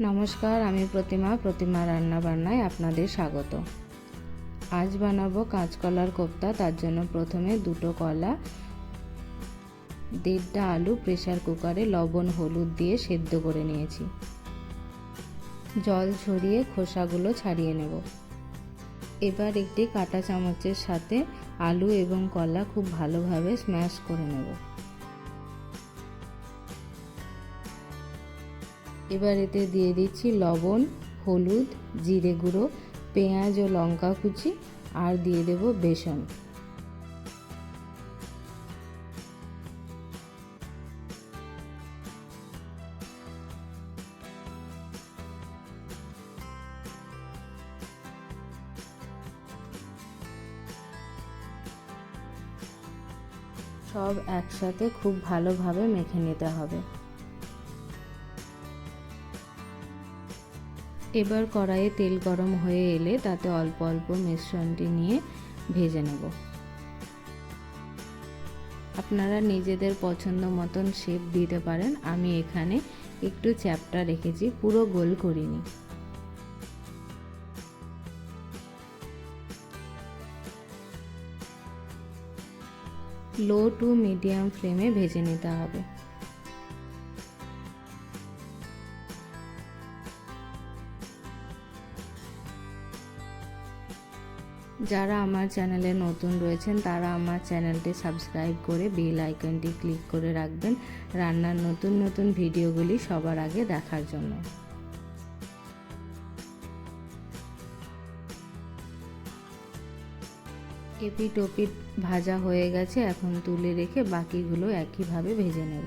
নমস্কার, আমি প্রতিমা প্রতিমা রান্না বান্নায় আপনাদের স্বাগত। আজ বানাবো কাঁচকলার কোপ্তা, তার জন্য প্রথমে দুটো কলা, দেড়টা আলু প্রেসার কুকারে লবণ, হলুদ দিয়ে সেদ্ধ করে নিয়েছি। জল ছড়িয়ে খোসাগুলো ছাড়িয়ে নেব। এবার একটি কাঁটা চামচের সাথে আলু এবং কলা খুব ভালোভাবে স্ম্যাশ করে নেব। এবার এতে দিয়ে দিচ্ছি লবণ, হলুদ, জিরে গুঁড়ো, পেঁয়াজ ও লঙ্কা কুচি আর দিয়ে দেব বেসন। সব একসাথে খুব ভালোভাবে মেখে নিতে হবে। এবার কড়াইয়ে তেল গরম হয়ে এলে তাতে অল্প অল্প মিশ্রণটি নিয়ে ভেজে নেব। আপনারা নিজেদের পছন্দ মতন শেপ দিতে পারেন। আমি এখানে একটু চ্যাপটা রেখেছি, পুরো গোল করিনি। লো টু মিডিয়াম ফ্লেমে ভেজে নিতে হবে। যারা আমার চ্যানেলে নতুন রয়েছেন, তারা আমার চ্যানেলটি সাবস্ক্রাইব করে বেল আইকনটি ক্লিক করে রাখবেন। রান্নার নতুন নতুন ভিডিওগুলি সবার আগে দেখার জন্য। এপিট ওপিট ভাজা হয়ে গেছে, এখন তুলে রেখে বাকিগুলো একইভাবে ভেজে নেব।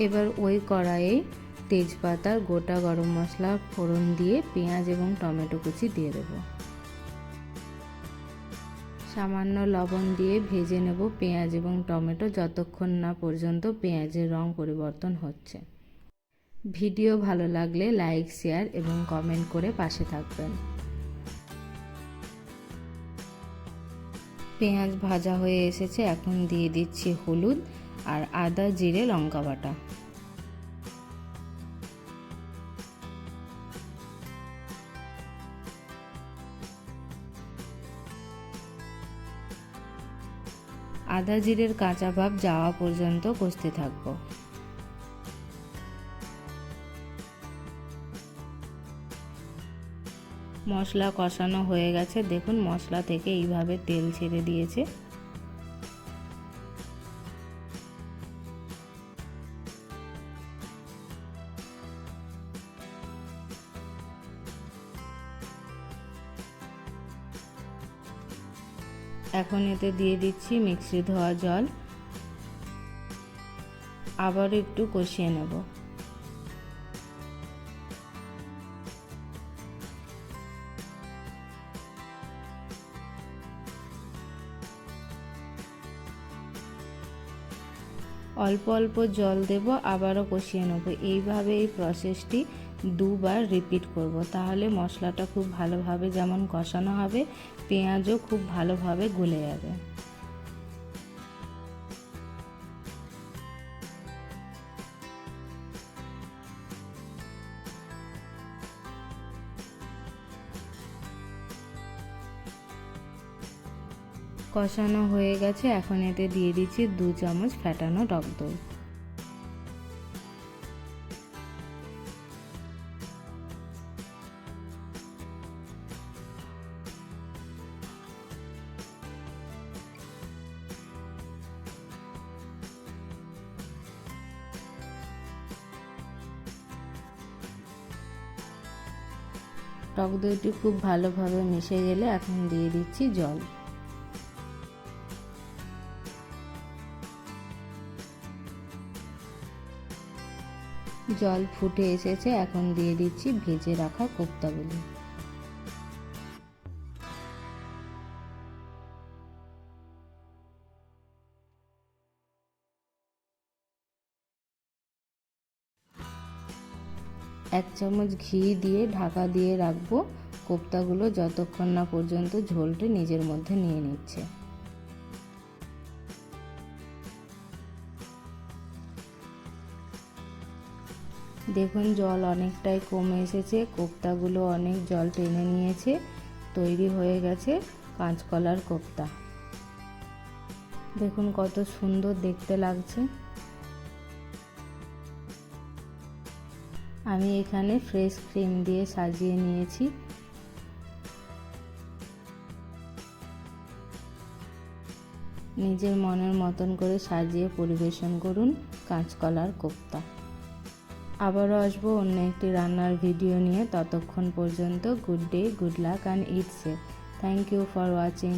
এবার ওই কড়াইয়ে তেজপাতার গোটা গরম মশলা, ফোড়ন দিয়ে পেঁয়াজ এবং টমেটো কুচি দিয়ে দেব। সামান্য লবণ দিয়ে ভেজে নেব পেঁয়াজ এবং টমেটো যতক্ষণ না পর্যন্ত পেঁয়াজের রং পরিবর্তন হচ্ছে। ভিডিও ভালো লাগলে লাইক, শেয়ার এবং কমেন্ট করে পাশে থাকবেন। পেঁয়াজ ভাজা হয়ে এসেছে, এখন দিয়ে দিচ্ছি হলুদ। আর আদা, জিরে, লঙ্কা বাটা। আদা, জিরের কাঁচা ভাব যাওয়া পর্যন্ত কষতে থাকব। মশলা কষানো হয়ে গেছে। দেখুন, মশলা থেকে এইভাবে তেল ছেড়ে দিয়েছে। এখন এতে দিয়ে দিচ্ছি মিক্সি ধোয়া জল। আবার একটু কষিয়ে নেব। অল্প অল্প জল দেব, আবারও কষিয়ে নেব। এইভাবে এই প্রসেসটি দুবার রিপিট করব। তাহলে মশলাটা খুব ভালোভাবে যেমন কষানো হবে, পেঁয়াজও খুব ভালোভাবে গলে যাবে। কষানো হয়ে গেছে, এখন এতে দিয়ে দিচ্ছি দু চামচ ফ্যাটানো টক দই। টক দইটি খুব ভালোভাবে মিশে গেলে এখন দিয়ে দিচ্ছি জল। জল ফুটে এসেছে, এখন দিয়ে দিচ্ছি ভেজে রাখা কোপ্তাগুলি। এক চামচ ঘি দিয়ে ঢাকা দিয়ে রাখব। কোপ্তাগুলো যতক্ষণ না পর্যন্ত ঝোলটি নিজের মধ্যে নিয়ে নিচ্ছে। দেখুন, জল অনেকটাই কমে এসেছে, কোপ্তাগুলো অনেক জল টেনে নিয়েছে, তৈরি হয়ে গেছে কাঁচকলার কোপ্তা। দেখুন কত সুন্দর দেখতে লাগছে। আমি এখানে ফ্রেশ ক্রিম দিয়ে সাজিয়ে নিয়েছি। নিজের মনের মতন করে সাজিয়ে পরিবেশন করুন কাঁচকলার কোপ্তা। আবারও আসব অন্য একটি রান্নার ভিডিও নিয়ে ততক্ষণ পর্যন্ত good day good luck and it's thank you for watching